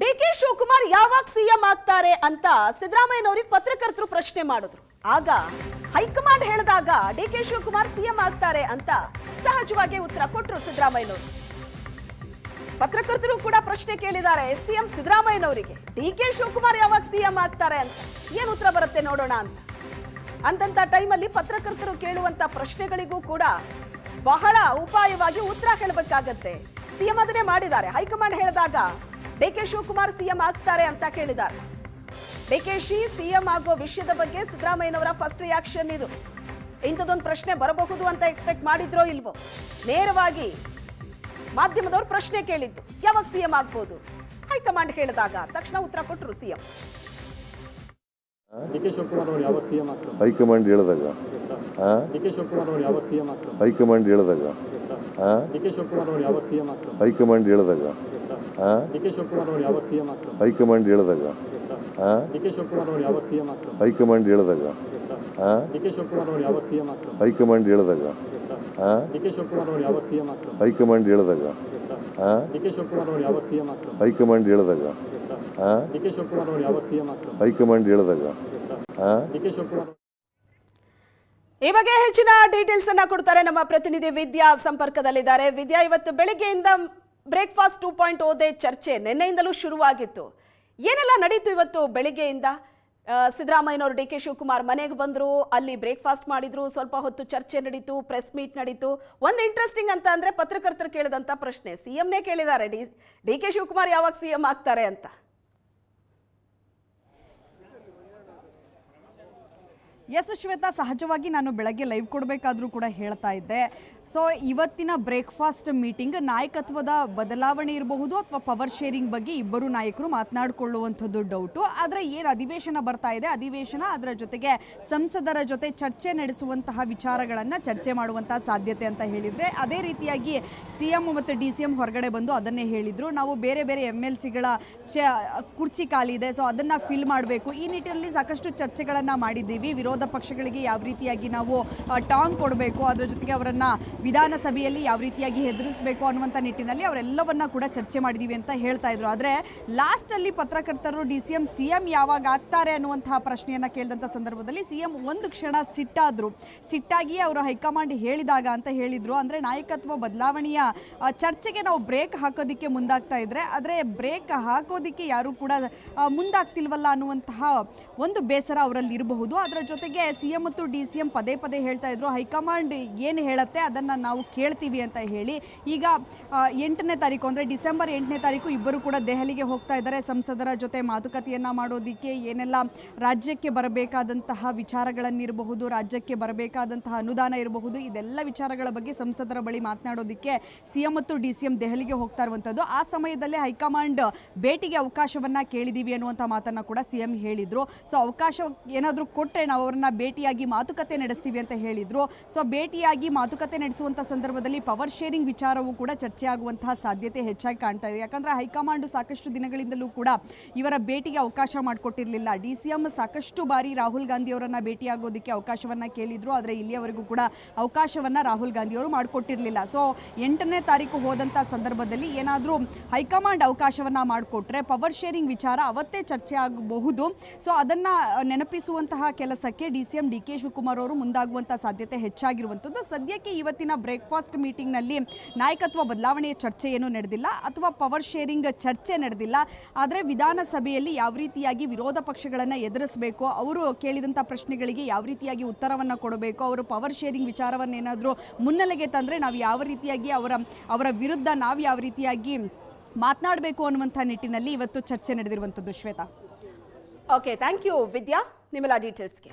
D K Shivakumar ಯಾವಾಗ CM ಆಗ್ತಾರೆ ಅಂತ ಸಿದ್ದರಾಮಯ್ಯನವ್ರಿಗೆ ಪತ್ರಕರ್ತರು ಪ್ರಶ್ನೆ ಮಾಡಿದ್ರು. ಆಗ ಹೈಕಮಾಂಡ್ ಹೇಳಿದಾಗ ಡಿ ಕೆ ಶಿವಕುಮಾರ್ ಸಿಎಂ ಆಗ್ತಾರೆ ಅಂತ ಸಹಜವಾಗಿ ಉತ್ತರ ಕೊಟ್ಟರು ಸಿದ್ದರಾಮಯ್ಯನವರು. ಪತ್ರಕರ್ತರು ಕೂಡ ಪ್ರಶ್ನೆ ಕೇಳಿದ್ದಾರೆ ಸಿಎಂ ಸಿದ್ದರಾಮಯ್ಯನವರಿಗೆ. ಡಿ ಕೆ ಶಿವಕುಮಾರ್ ಯಾವಾಗ ಸಿಎಂ ಆಗ್ತಾರೆ ಅಂತ. ಏನು ಉತ್ತರ ಬರುತ್ತೆ ನೋಡೋಣ ಅಂತ. ಅಂತಂತ ಟೈಮಲ್ಲಿ ಪತ್ರಕರ್ತರು ಕೇಳುವಂತ ಪ್ರಶ್ನೆಗಳಿಗೂ ಕೂಡ ಬಹಳ ಉಪಾಯವಾಗಿ ಉತ್ತರ ಹೇಳಬೇಕಾಗತ್ತೆ. ಸಿಎಂ ಅದನ್ನೇ ಮಾಡಿದ್ದಾರೆ. ಹೈಕಮಾಂಡ್ ಹೇಳಿದಾಗ ಕೆ ಶಿವಕುಮಾರ್ ಸಿಎಂ ಆಗ್ತಾರೆ ಅಂತ ಕೇಳಿದ್ದಾರೆ. ಡಿಕೆಶಿ ಕೆ ಶಿ ಸಿಎಂ ಆಗೋ ವಿಷಯದ ಬಗ್ಗೆ ಸಿದ್ದರಾಮಯ್ಯನವರ ಫಸ್ಟ್ ರಿಯಾಕ್ಷನ್ ಇದು. ಇಂಥದೊಂದು ಪ್ರಶ್ನೆ ಬರಬಹುದು ಅಂತ ಎಕ್ಸ್ಪೆಕ್ಟ್ ಮಾಡಿದ್ರೋ ಇಲ್ವೋ? ನೇರವಾಗಿ ಮಾಧ್ಯಮದವರು ಪ್ರಶ್ನೆ ಕೇಳಿದ್ದು ಯಾವಾಗ ಸಿಎಂ ಆಗ್ಬೋದು? ಹೈಕಮಾಂಡ್ ಹೇಳಿದಾಗ ತಕ್ಷಣ ಉತ್ತರ ಕೊಟ್ಟರು ಸಿಎಂ. ಹೈಕಮಾಂಡ್ ಹೇಳಿದಾಗ. ಹೈಕಮಾಂಡ್ ಹೇಳಿದಾಗ. ಹೈಕಮಾಂಡ್ ಹೇಳಿದಾಗ. ಹೈಕಮಾಂಡ್ ಹೇಳಿದಾಗ. ಹೈಕಮಾಂಡ್ ಹೇಳಿದಾಗ. ಹೈಕಮಾಂಡ್ ಹೇಳಿದಾಗ. ಆ? ಡಿ ಕೆ ಅವರು ಯಾವಾಗ ಸಿಎಂ ಆಗ್ತಾರೆ? ಹೈಕಮಾಂಡ್ ಹೇಳಿದಾಗ. ಆ? ಡಿ ಕೆ ಅವರು ಯಾವಾಗ ಸಿಎಂ ಆಗ್ತಾರೆ? ಹೈಕಮಾಂಡ್ ಹೇಳಿದಾಗ. ಆ? ಡಿ ಕೆ ಅವರು ಯಾವಾಗ ಸಿಎಂ ಆಗ್ತಾರೆ? ಹೈಕಮಾಂಡ್ ಹೇಳಿದಾಗ. ಈ ಬಗ್ಗೆ ಹೆಚ್ಚಿನ ಡೀಟೇಲ್ಸ್ ಅನ್ನ ಕೊಡ್ತಾರೆ ನಮ್ಮ ಪ್ರತಿನಿಧಿ ವಿದ್ಯಾ ಸಂಪರ್ಕದಲ್ಲಿದ್ದಾರೆ. ವಿದ್ಯಾ ಇವತ್ತು ಬೆಳಿಗ್ಗೆಯಿಂದ ಬ್ರೇಕ್ಫಾಸ್ಟ್ ಟೂ ಪಾಯಿಂಟ್ ಓದೇ ಚರ್ಚೆ ನಿನ್ನೆಯಿಂದಲೂ ಶುರುವಾಗಿತ್ತು. ಏನೆಲ್ಲ ನಡೀತು ಇವತ್ತು ಬೆಳಿಗ್ಗೆಯಿಂದ? ಸಿದ್ದರಾಮಯ್ಯನವರು, ಡಿ ಕೆ ಶಿವಕುಮಾರ್ ಮನೆಗೆ ಬಂದರು, ಅಲ್ಲಿ ಬ್ರೇಕ್ಫಾಸ್ಟ್ ಮಾಡಿದ್ರು, ಸ್ವಲ್ಪ ಹೊತ್ತು ಚರ್ಚೆ ನಡೀತು, ಪ್ರೆಸ್ ಮೀಟ್ ನಡೀತು. ಒಂದು ಇಂಟ್ರೆಸ್ಟಿಂಗ್ ಅಂತ ಅಂದರೆ ಪತ್ರಕರ್ತರು ಕೇಳಿದಂಥ ಪ್ರಶ್ನೆ ಸಿ ಎಂನೇ ಕೇಳಿದ್ದಾರೆ, ಡಿ ಡಿ ಕೆ ಶಿವಕುಮಾರ್ ಯಾವಾಗ ಸಿ ಎಂ ಆಗ್ತಾರೆ ಅಂತ? ಎಸ್ ಶ್ವೇತಾ ಸಹಜವಾಗಿ ನಾನು ಬೆಳಗ್ಗೆ ಲೈವ್ ಕೊಡಬೇಕಾದ್ರೂ ಕೂಡ ಹೇಳ್ತಾ ಇದ್ದೆ. ಸೊ ಇವತ್ತಿನ ಬ್ರೇಕ್ಫಾಸ್ಟ್ ಮೀಟಿಂಗ್ ನಾಯಕತ್ವದ ಬದಲಾವಣೆ ಇರಬಹುದು ಅಥವಾ ಪವರ್ ಶೇರಿಂಗ್ ಬಗ್ಗೆ ಇಬ್ಬರು ನಾಯಕರು ಮಾತನಾಡಿಕೊಳ್ಳುವಂಥದ್ದು ಡೌಟು ಆದರೆ ಏನು ಅಧಿವೇಶನ ಬರ್ತಾ ಇದೆ? ಅಧಿವೇಶನ ಅದರ ಜೊತೆಗೆ ಸಂಸದರ ಜೊತೆ ಚರ್ಚೆ ನಡೆಸುವಂತಹ ವಿಚಾರಗಳನ್ನು ಚರ್ಚೆ ಮಾಡುವಂತಹ ಸಾಧ್ಯತೆ ಅಂತ ಹೇಳಿದರೆ, ಅದೇ ರೀತಿಯಾಗಿ ಸಿ ಎಂ ಮತ್ತು ಡಿ ಸಿ ಎಂ ಹೊರಗಡೆ ಬಂದು ಅದನ್ನೇ ಹೇಳಿದರು. ನಾವು ಬೇರೆ ಬೇರೆ ಎಂ ಎಲ್ ಸಿಗಳ ಚ, ಕುರ್ಚಿ ಖಾಲಿ ಇದೆ ಸೊ ಅದನ್ನು ಫಿಲ್ ಮಾಡಬೇಕು. ಈ ನಿಟ್ಟಿನಲ್ಲಿ ಸಾಕಷ್ಟು ಚರ್ಚೆಗಳನ್ನು ಮಾಡಿದ್ದೀವಿ. ವಿರೋಧ ಪಕ್ಷಗಳಿಗೆ ಯಾವ ರೀತಿಯಾಗಿ ನಾವು ಟಾಂಗ್ ಕೊಡಬೇಕು, ಅದರ ಜೊತೆಗೆ ಅವರನ್ನು ವಿಧಾನಸಭೆಯಲ್ಲಿ ಯಾವ ರೀತಿಯಾಗಿ ಹೆದರಿಸಬೇಕು ಅನ್ನುವಂಥ ನಿಟ್ಟಿನಲ್ಲಿ ಅವರೆಲ್ಲವನ್ನ ಕೂಡ ಚರ್ಚೆ ಮಾಡಿದ್ದೀವಿ ಅಂತ ಹೇಳ್ತಾ ಇದ್ರು. ಆದರೆ ಲಾಸ್ಟಲ್ಲಿ ಪತ್ರಕರ್ತರು D C M C M ಯಾವಾಗ ಆಗ್ತಾರೆ ಅನ್ನುವಂತಹ ಪ್ರಶ್ನೆಯನ್ನು ಕೇಳಿದಂಥ ಸಂದರ್ಭದಲ್ಲಿ ಸಿ ಎಂ ಒಂದು ಕ್ಷಣ ಸಿಟ್ಟಾದರು. ಸಿಟ್ಟಾಗಿ ಅವರು ಹೈಕಮಾಂಡ್ ಹೇಳಿದಾಗ ಅಂತ ಹೇಳಿದರು. ಅಂದರೆ ನಾಯಕತ್ವ ಬದಲಾವಣೆಯ ಚರ್ಚೆಗೆ ನಾವು ಬ್ರೇಕ್ ಹಾಕೋದಕ್ಕೆ ಮುಂದಾಗ್ತಾ ಇದ್ರೆ, ಆದರೆ ಬ್ರೇಕ್ ಹಾಕೋದಕ್ಕೆ ಯಾರು ಕೂಡ ಮುಂದಾಗ್ತಿಲ್ವಲ್ಲ ಅನ್ನುವಂತಹ ಒಂದು ಬೇಸರ ಅವರಲ್ಲಿ ಇರಬಹುದು ಅದರ ಜೊತೆಗೆ ಸಿ ಎಂ ಮತ್ತು ಡಿ ಸಿ ಎಂ ಪದೇ ಪದೇ ಹೇಳ್ತಾ ಇದ್ರು. ಹೈಕಮಾಂಡ್ ಏನು ಹೇಳುತ್ತೆ ಅದನ್ನು ನಾವು ಕೇಳ್ತೀವಿ ಅಂತ ಹೇಳಿ ಈಗ ಎಂಟನೇ ತಾರೀಕು ಅಂದರೆ ಡಿಸೆಂಬರ್ ಎಂಟನೇ ತಾರೀಕು ಇಬ್ಬರು ಕೂಡ ದೆಹಲಿಗೆ ಹೋಗ್ತಾ ಇದ್ದಾರೆ. ಸಂಸದರ ಜೊತೆ ಮಾತುಕತೆಯನ್ನು ಮಾಡೋದಕ್ಕೆ ಏನೆಲ್ಲ ರಾಜ್ಯಕ್ಕೆ ಬರಬೇಕಾದಂತಹ ವಿಚಾರಗಳನ್ನಿರಬಹುದು, ರಾಜ್ಯಕ್ಕೆ ಬರಬೇಕಾದಂತಹ ಅನುದಾನ ಇರಬಹುದು, ಇದೆಲ್ಲ ವಿಚಾರಗಳ ಬಗ್ಗೆ ಸಂಸದರ ಬಳಿ ಮಾತನಾಡೋದಕ್ಕೆ ಸಿಎಂ ಮತ್ತು ಡಿ ಸಿ ದೆಹಲಿಗೆ ಹೋಗ್ತಾ ಇರುವಂಥದ್ದು ಆ ಸಮಯದಲ್ಲೇ ಹೈಕಮಾಂಡ್ ಭೇಟಿಗೆ ಅವಕಾಶವನ್ನ ಕೇಳಿದೀವಿ ಅನ್ನುವಂಥ ಮಾತನ್ನ ಕೂಡ ಸಿಎಂ ಹೇಳಿದ್ರು. ಸೊ, ಅವಕಾಶ ಏನಾದರೂ ಕೊಟ್ಟರೆ ನಾವು ಅವರನ್ನ ಭೇಟಿಯಾಗಿ ಮಾತುಕತೆ ನಡೆಸ್ತೀವಿ ಅಂತ ಹೇಳಿದ್ರು. ಸೊ, ಭೇಟಿಯಾಗಿ ಮಾತುಕತೆ ನಡೆಸುವಂಥ ಸಂದರ್ಭದಲ್ಲಿ ಪವರ್ ಶೇರಿಂಗ್ ವಿಚಾರವೂ ಕೂಡ ಚರ್ಚೆ ಆಗುವಂತಹ ಸಾಧ್ಯತೆ ಹೆಚ್ಚಾಗಿ ಕಾಣ್ತಾ ಇದೆ. ಯಾಕಂದ್ರೆ ಹೈಕಮಾಂಡ್ ಸಾಕಷ್ಟು ದಿನಗಳಿಂದಲೂ ಕೂಡ ಇವರ ಭೇಟಿಗೆ ಅವಕಾಶ ಮಾಡಿಕೊಟ್ಟಿರಲಿಲ್ಲ. ಡಿ ಸಿ ಎಂ ಸಾಕಷ್ಟು ಬಾರಿ ರಾಹುಲ್ ಗಾಂಧಿ ಅವರನ್ನ ಭೇಟಿಯಾಗೋದಕ್ಕೆ ಅವಕಾಶವನ್ನ ಕೇಳಿದ್ರು. ಆದರೆ ಇಲ್ಲಿಯವರೆಗೂ ಕೂಡ ಅವಕಾಶವನ್ನ ರಾಹುಲ್ ಗಾಂಧಿಯವರು ಮಾಡಿಕೊಟ್ಟಿರಲಿಲ್ಲ. ಸೊ, ಎಂಟನೇ ತಾರೀಕು ಹೋದಂಥ ಸಂದರ್ಭದಲ್ಲಿ ಏನಾದರೂ ಹೈಕಮಾಂಡ್ ಅವಕಾಶವನ್ನ ಮಾಡಿಕೊಟ್ರೆ ಪವರ್ ಶೇರಿಂಗ್ ವಿಚಾರ ಅವತ್ತೇ ಚರ್ಚೆ ಆಗಬಹುದು ಸೊ, ಅದನ್ನ ನೆನಪಿಸುವಂತಹ ಕೆಲಸಕ್ಕೆ D C M D K Shivakumar ಅವರು ಮುಂದಾಗುವಂಥ ಸಾಧ್ಯತೆ ಹೆಚ್ಚಾಗಿರುವಂಥದ್ದು. ಸದ್ಯಕ್ಕೆ ಇವತ್ತಿನ ಬ್ರೇಕ್ಫಾಸ್ಟ್ ಮೀಟಿಂಗ್ನಲ್ಲಿ ನಾಯಕತ್ವ ಬದಲಾವಣೆಯ ಚರ್ಚೆ ಏನೂ ನಡೆದಿಲ್ಲ ಅಥವಾ ಪವರ್ ಶೇರಿಂಗ್ ಚರ್ಚೆ ನಡೆದಿಲ್ಲ. ಆದರೆ ವಿಧಾನಸಭೆಯಲ್ಲಿ ಯಾವ ರೀತಿಯಾಗಿ ವಿರೋಧ ಪಕ್ಷಗಳನ್ನು ಎದುರಿಸಬೇಕು, ಅವರು ಕೇಳಿದಂಥ ಪ್ರಶ್ನೆಗಳಿಗೆ ಯಾವ ರೀತಿಯಾಗಿ ಉತ್ತರವನ್ನು ಕೊಡಬೇಕು, ಅವರು ಪವರ್ ಶೇರಿಂಗ್ ವಿಚಾರವನ್ನೇನಾದರೂ ಮುನ್ನೆಲೆಗೆ ತಂದರೆ ನಾವು ಯಾವ ರೀತಿಯಾಗಿ ಅವರ ಅವರ ವಿರುದ್ಧ ನಾವು ಯಾವ ರೀತಿಯಾಗಿ ಮಾತನಾಡಬೇಕು ಅನ್ನುವಂಥ ನಿಟ್ಟಿನಲ್ಲಿ ಇವತ್ತು ಚರ್ಚೆ ನಡೆದಿರುವಂಥದ್ದು Shweta. Okay thank you Vidya. ನಿಮ್ಮೆಲ್ಲ ಡೀಟೇಲ್ಸ್ಗೆ